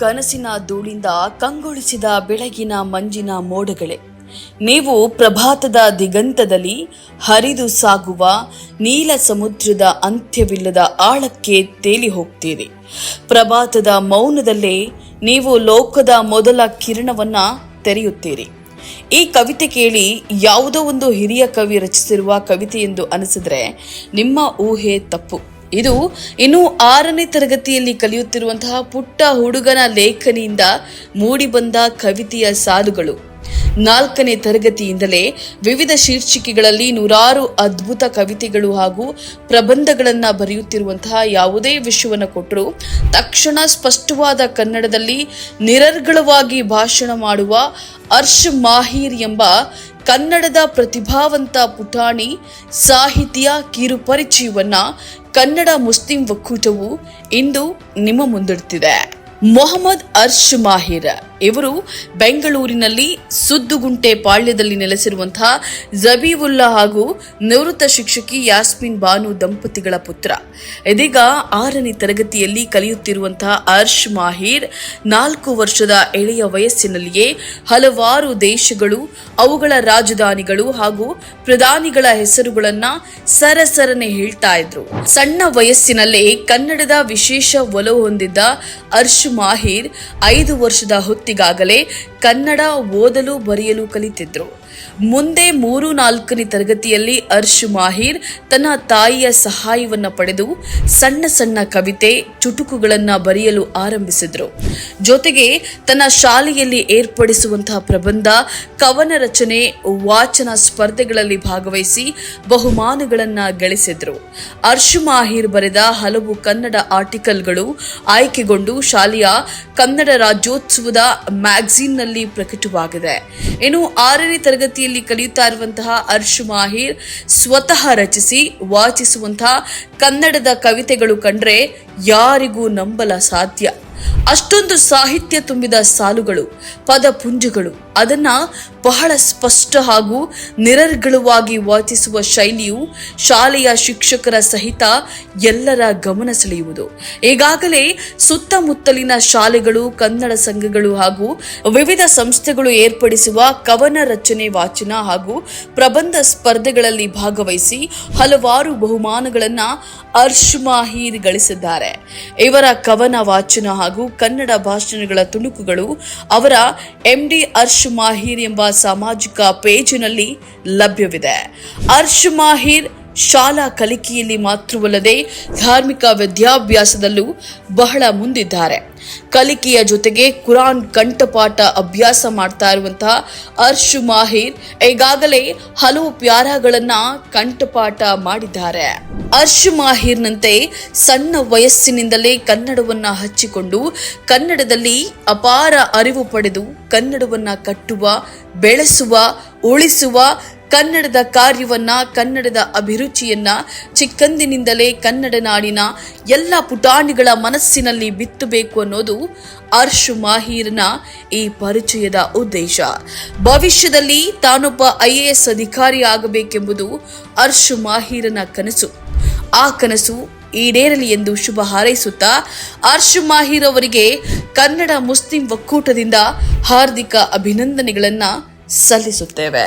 ಕನಸಿನ ಧೂಳಿಂದ ಕಂಗೊಳಿಸಿದ ಬೆಳಗಿನ ಮಂಜಿನ ಮೋಡಗಳೇ, ನೀವು ಪ್ರಭಾತದ ದಿಗಂತದಲ್ಲಿ ಹರಿದು ಸಾಗುವ ನೀಲ ಸಮುದ್ರದ ಅಂತ್ಯವಿಲ್ಲದ ಆಳಕ್ಕೆ ತೇಲಿ ಹೋಗ್ತೀರಿ ಪ್ರಭಾತದ ಮೌನದಲ್ಲೇ ನೀವು ಲೋಕದ ಮೊದಲ ಕಿರಣವನ್ನ ತೆರೆಯುತ್ತೀರಿ. ಈ ಕವಿತೆ ಕೇಳಿ ಯಾವುದೋ ಒಂದು ಹಿರಿಯ ಕವಿ ರಚಿಸಿರುವ ಕವಿತೆ ಎಂದು ಅನಿಸಿದ್ರೆ ನಿಮ್ಮ ಊಹೆ ತಪ್ಪು. ಇದು ಇನ್ನು ಆರನೇ ತರಗತಿಯಲ್ಲಿ ಕಲಿಯುತ್ತಿರುವಂತಹ ಪುಟ್ಟ ಹುಡುಗನ ಲೇಖನಿಯಿಂದ ಮೂಡಿಬಂದ ಕವಿತೆಯ ಸಾಲುಗಳು. ನಾಲ್ಕನೇ ತರಗತಿಯಿಂದಲೇ ವಿವಿಧ ಶೀರ್ಷಿಕೆಗಳಲ್ಲಿ ನೂರಾರು ಅದ್ಭುತ ಕವಿತೆಗಳು ಹಾಗೂ ಪ್ರಬಂಧಗಳನ್ನು ಬರೆಯುತ್ತಿರುವಂತಹ ಯಾವುದೇ ವಿಷಯವನ್ನು ಕೊಟ್ಟರು ತಕ್ಷಣ ಸ್ಪಷ್ಟವಾದ ಕನ್ನಡದಲ್ಲಿ ನಿರರ್ಗಳವಾಗಿ ಭಾಷಣ ಮಾಡುವ ಅರ್ಷ್ ಮಾಹಿರ್ ಎಂಬ ಕನ್ನಡದ ಪ್ರತಿಭಾವಂತ ಪುಟಾಣಿ ಸಾಹಿತ್ಯ ಕಿರುಪರಿಚಯವನ್ನ ಕನ್ನಡ ಮುಸ್ಲಿಂ ಒಕ್ಕೂಟವು ಇಂದು ನಿಮ್ಮ ಮುಂದಿಡ್ತಿದೆ. ಮೊಹಮ್ಮದ್ ಅರ್ಷ್ ಮಾಹಿರ್. ಇವರು ಬೆಂಗಳೂರಿನಲ್ಲಿ ಸುದ್ದುಗುಂಟೆ ಪಾಳ್ಯದಲ್ಲಿ ನೆಲೆಸಿರುವಂತಹ ಜಬೀವುಲ್ಲಾ ಹಾಗೂ ನಿವೃತ್ತ ಶಿಕ್ಷಕಿ ಯಾಸ್ಮಿನ್ ಬಾನು ದಂಪತಿಗಳ ಪುತ್ರ. ಇದೀಗ ಆರನೇ ತರಗತಿಯಲ್ಲಿ ಕಲಿಯುತ್ತಿರುವಂತಹ ಅರ್ಷ್ ಮಾಹಿರ್ ನಾಲ್ಕು ವರ್ಷದ ಎಳೆಯ ವಯಸ್ಸಿನಲ್ಲಿಯೇ ಹಲವಾರು ದೇಶಗಳು, ಅವುಗಳ ರಾಜಧಾನಿಗಳು ಹಾಗೂ ಪ್ರಧಾನಿಗಳ ಹೆಸರುಗಳನ್ನ ಸರಸರನೆ ಹೇಳ್ತಾ ಇದ್ರು. ಸಣ್ಣ ವಯಸ್ಸಿನಲ್ಲೇ ಕನ್ನಡದ ವಿಶೇಷ ಒಲವು ಹೊಂದಿದ್ದ ಅರ್ಷ್ ಮಾಹಿರ್ ಐದು ವರ್ಷದ ಹೊತ್ತಿಗಾಗಲೇ ಕನ್ನಡ ಓದಲು ಬರೆಯಲು ಕಲಿತಿದ್ರು. ಮುಂದೆ ಮೂರು ನಾಲ್ಕನೇ ತರಗತಿಯಲ್ಲಿ ಅರ್ಶ್ ಮಾಹಿರ್ ತನ್ನ ತಾಯಿಯ ಸಹಾಯವನ್ನು ಪಡೆದು ಸಣ್ಣ ಸಣ್ಣ ಕವಿತೆ, ಚುಟುಕುಗಳನ್ನು ಬರೆಯಲು ಆರಂಭಿಸಿದರು. ಜೊತೆಗೆ ತನ್ನ ಶಾಲೆಯಲ್ಲಿ ಏರ್ಪಡಿಸುವಂತಹ ಪ್ರಬಂಧ, ಕವನ ರಚನೆ, ವಾಚನ ಸ್ಪರ್ಧೆಗಳಲ್ಲಿ ಭಾಗವಹಿಸಿ ಬಹುಮಾನಗಳನ್ನು ಗಳಿಸಿದರು. ಅರ್ಶ್ ಮಾಹಿರ್ ಬರೆದ ಹಲವು ಕನ್ನಡ ಆರ್ಟಿಕಲ್ಗಳು ಆಯ್ಕೆಗೊಂಡು ಶಾಲೆಯ ಕನ್ನಡ ರಾಜ್ಯೋತ್ಸವದ ಮ್ಯಾಗಝೀನ್ನಲ್ಲಿ ಪ್ರಕಟವಾಗಿದೆ. ಇನ್ನು ಆರನೇ ತರಗತಿಯಲ್ಲಿ ಕಲಿಯುತ್ತಾ ಇರುವಂತಹ ಅರ್ಷ್ ಮಾಹಿರ್ ಸ್ವತಃ ರಚಿಸಿ ವಾಚಿಸುವಂತಹ ಕನ್ನಡದ ಕವಿತೆಗಳು ಕಂಡ್ರೆ ಯಾರಿಗೂ ನಂಬಲ ಸಾಧ್ಯ. ಅಷ್ಟೊಂದು ಸಾಹಿತ್ಯ ತುಂಬಿದ ಸಾಲುಗಳು ಪದಪುಂಜಗಳು ಅದನ್ನ ಬಹಳ ಸ್ಪಷ್ಟ ಹಾಗೂ ನಿರರ್ಗಳವಾಗಿ ವಾಚಿಸುವ ಶೈಲಿಯು ಶಾಲೆಯ ಶಿಕ್ಷಕರ ಸಹಿತ ಎಲ್ಲರ ಗಮನ ಸೆಳೆಯುವುದು. ಈಗಾಗಲೇ ಸುತ್ತಮುತ್ತಲಿನ ಶಾಲೆಗಳು, ಕನ್ನಡ ಸಂಘಗಳು ಹಾಗೂ ವಿವಿಧ ಸಂಸ್ಥೆಗಳು ಏರ್ಪಡಿಸುವ ಕವನ ರಚನೆ ವಾಚನ ಹಾಗೂ ಪ್ರಬಂಧ ಸ್ಪರ್ಧೆಗಳಲ್ಲಿ ಭಾಗವಹಿಸಿ ಹಲವಾರು ಬಹುಮಾನಗಳನ್ನು ಅರ್ಷ್ ಮಾಹೀರ್ ಗಳಿಸಿದ್ದಾರೆ. ಇವರ ಕವನ, ವಾಚನ ಹಾಗೂ ಕನ್ನಡ ಭಾಷಣಗಳ ತುಣುಕುಗಳು ಅವರ ಎಂಡಿ ಅರ್ಷ್ ಮಾಹಿರ್ ಎಂಬ ಸಾಮಾಜಿಕ ಪೇಜಿನಲ್ಲಿ ಲಭ್ಯವಿದೆ. ಅರ್ಷ್ ಮಾಹಿರ್ ಶಾಲಾ ಕಲಿಕೆಯಲ್ಲಿ ಮಾತ್ರವಲ್ಲದೆ ಧಾರ್ಮಿಕ ವಿದ್ಯಾಭ್ಯಾಸದಲ್ಲೂ ಬಹಳ ಮುಂದಿದ್ದಾರೆ. ಕಲಿಕೆಯ ಜೊತೆಗೆ ಕುರಾನ್ ಕಂಠಪಾಠ ಅಭ್ಯಾಸ ಮಾಡ್ತಾ ಇರುವಂತಹ ಅರ್ಶು ಮಾಹಿರ್ ಈಗಾಗಲೇ ಹಲವು ಪ್ಯಾರಾಗಳನ್ನ ಕಂಠಪಾಠ ಮಾಡಿದ್ದಾರೆ. ಅರ್ಶು ಮಾಹಿರ್ನಂತೆ ಸಣ್ಣ ವಯಸ್ಸಿನಿಂದಲೇ ಕನ್ನಡವನ್ನ ಹಚ್ಚಿಕೊಂಡು ಕನ್ನಡದಲ್ಲಿ ಅಪಾರ ಅರಿವು ಪಡೆದು ಕನ್ನಡವನ್ನ ಕಟ್ಟುವ, ಬೆಳೆಸುವ, ಉಳಿಸುವ ಕನ್ನಡದ ಕಾರ್ಯವನ್ನ, ಕನ್ನಡದ ಅಭಿರುಚಿಯನ್ನ, ಚಿಕ್ಕಂದಿನಿಂದಲೇ ಕನ್ನಡ ನಾಡಿನ ಎಲ್ಲ ಪುಟಾಣಿಗಳ ಮನಸ್ಸಿನಲ್ಲಿ ಬಿತ್ತಬೇಕು ಅನ್ನೋದು ಅರ್ಷು ಮಾಹೀರ್ನ ಈ ಪರಿಚಯದ ಉದ್ದೇಶ. ಭವಿಷ್ಯದಲ್ಲಿ ತಾನೊಬ್ಬ ಐ ಎ ಎಸ್ ಅಧಿಕಾರಿ ಆಗಬೇಕೆಂಬುದು ಅರ್ಷ್ ಮಾಹೀರನ ಕನಸು. ಆ ಕನಸು ಈಡೇರಲಿ ಎಂದು ಶುಭ ಹಾರೈಸುತ್ತಾ ಅರ್ಷ ಮಾಹಿರ್ ಅವರಿಗೆ ಕನ್ನಡ ಮುಸ್ಲಿಂ ಒಕ್ಕೂಟದಿಂದ ಹಾರ್ದಿಕ ಅಭಿನಂದನೆಗಳನ್ನು ಸಲ್ಲಿಸುತ್ತೇವೆ.